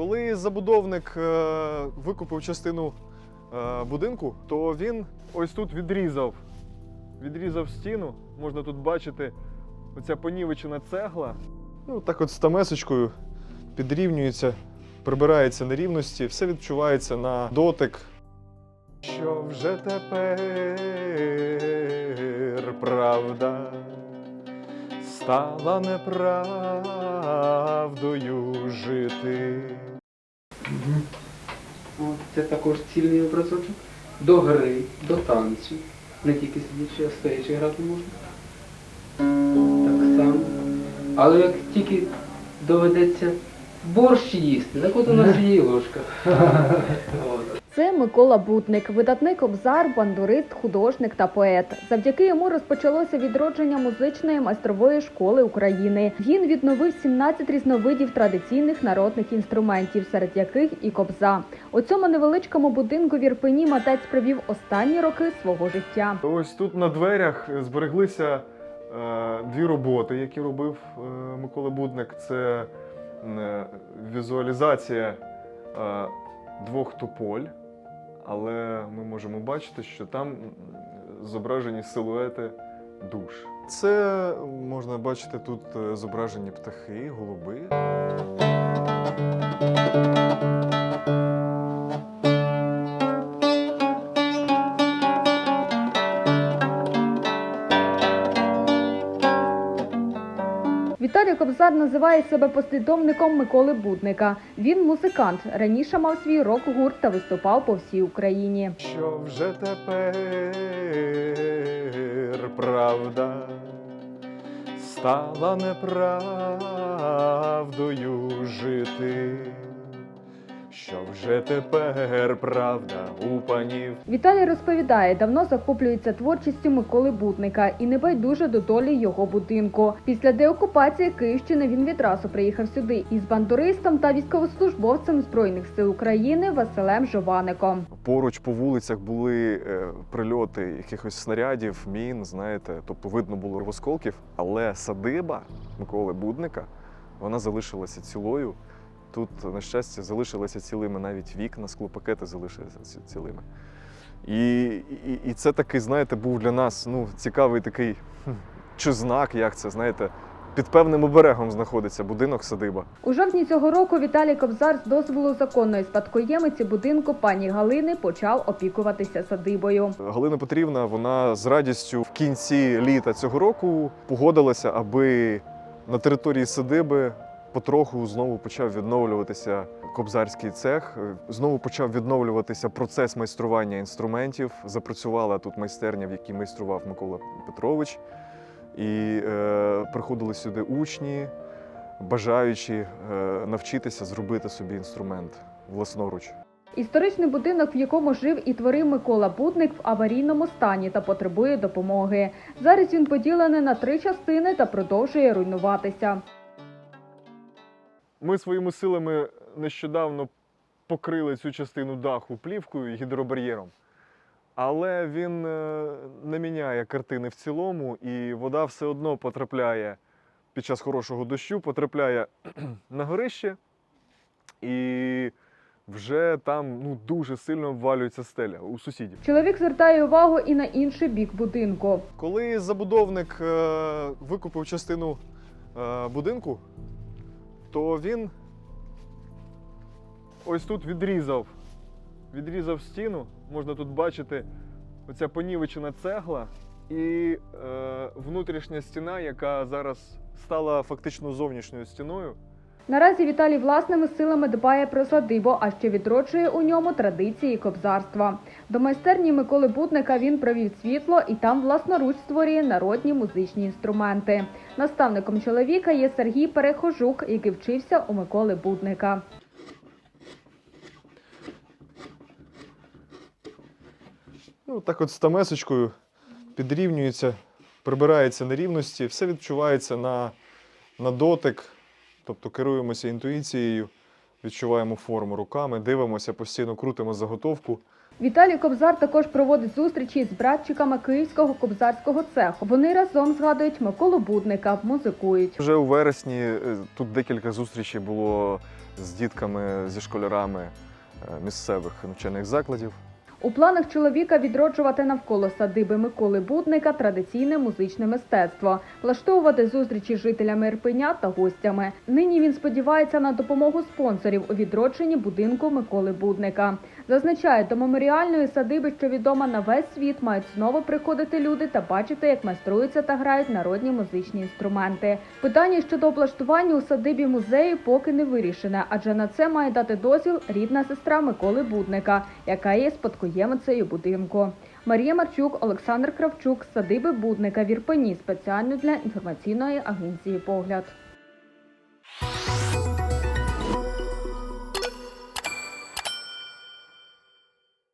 Коли забудовник е, викупив частину е, будинку, то він ось тут відрізав, відрізав стіну. Можна тут бачити оця понівечена цегла. Ну, так от з тамесочкою підрівнюється, прибирається нерівності, все відчувається на дотик. Що вже тепер правда стала неправдою жити. Це також цільний образочок. До гри, до танцю. Не тільки сидячи, а стоячи грати можна. Так само. Але як тільки доведеться борщ їсти, так от у нас є і ложка. От. Це Микола Бутник, видатний кобзар, бандурист, художник та поет. Завдяки йому розпочалося відродження музичної майстрової школи України. Він відновив 17 різновидів традиційних народних інструментів, серед яких і кобза. У цьому невеличкому будинку в Ірпені митець провів останні роки свого життя. Ось тут на дверях збереглися е, дві роботи, які робив е, Микола Будник. Це е, візуалізація двох тополь, але ми можемо бачити, що там зображені силуети душ. Це можна бачити тут е, зображені птахи, голуби. Віталій Кобзар називає себе послідовником Миколи Будника. Він музикант. Раніше мав свій рок-гурт та виступав по всій Україні. Що вже тепер правда стала неправдою жити. Що вже тепер правда у панів. Віталій розповідає, давно захоплюється творчістю Миколи Будника і не байдуже до долі його будинку. Після деокупації Київщини він відразу приїхав сюди із бандуристом та військовослужбовцем збройних сил України Василем Жоваником. Поруч по вулицях були е, прильоти якихось снарядів, мін, знаєте, тобто видно було осколків, але садиба Миколи Будника вона залишилася цілою. Тут, на щастя, залишилися цілими навіть вікна, склопакети залишилися цілими. І, і, і це такий, знаєте, був для нас ну, цікавий такий чи знак, як це, знаєте, під певним оберегом знаходиться будинок садиба. У жовтні цього року Віталій Кобзар з дозволу законної спадкоємиці будинку пані Галини почав опікуватися садибою. Галина Петрівна вона з радістю в кінці літа цього року погодилася, аби на території садиби потроху знову почав відновлюватися кобзарський цех. е, Знову почав відновлюватися процес майстрування інструментів. Запрацювала тут майстерня, в якій майстрував Микола Петрович. І е, приходили сюди учні, бажаючи е, навчитися зробити собі інструмент власноруч. Історичний будинок, в якому жив і творив Микола Будник, в аварійному стані та потребує допомоги. Зараз він поділений на три частини та продовжує руйнуватися. Ми своїми силами нещодавно покрили цю частину даху плівкою і гідробар'єром. Але він е, не міняє картини в цілому, і вода все одно потрапляє під час хорошого дощу, потрапляє на горище, і вже там ну, дуже сильно обвалюється стеля у сусідів. Чоловік звертає увагу і на інший бік будинку. Коли забудовник е, викупив частину е, будинку, то він ось тут відрізав, відрізав стіну. Можна тут бачити оця понівечена цегла і е, внутрішня стіна, яка зараз стала фактично зовнішньою стіною. Наразі Віталій власними силами дбає про садибу, а ще відроджує у ньому традиції кобзарства. До майстерні Миколи Будника він провів світло і там власноруч створює народні музичні інструменти. Наставником чоловіка є Сергій Перехожук, який вчився у Миколи Будника. Ну, так от з тамесочкою підрівнюється, прибирається нерівності, все відчувається на, на дотик, тобто керуємося інтуїцією, відчуваємо форму руками, дивимося, постійно крутимо заготовку. Віталій Кобзар також проводить зустрічі з братчиками Київського кобзарського цеху. Вони разом згадують Миколу Будника, музикують. Вже у вересні е, тут декілька зустрічей було з дітками, зі школярами е, місцевих навчальних закладів. У планах чоловіка відроджувати навколо садиби Миколи Будника традиційне музичне мистецтво, влаштовувати зустрічі з жителями Ірпеня та гостями. Нині він сподівається на допомогу спонсорів у відродженні будинку Миколи Будника. Зазначає, до меморіальної садиби, що відома на весь світ, мають знову приходити люди та бачити, як майструються та грають народні музичні інструменти. Питання щодо облаштування у садибі музею поки не вирішене, адже на це має дати дозвіл рідна сестра Миколи Будника, яка є спадкоємицею будинку. Марія Марчук, Олександр Кравчук, садиби Будника в Ірпені спеціально для інформаційної агенції Погляд.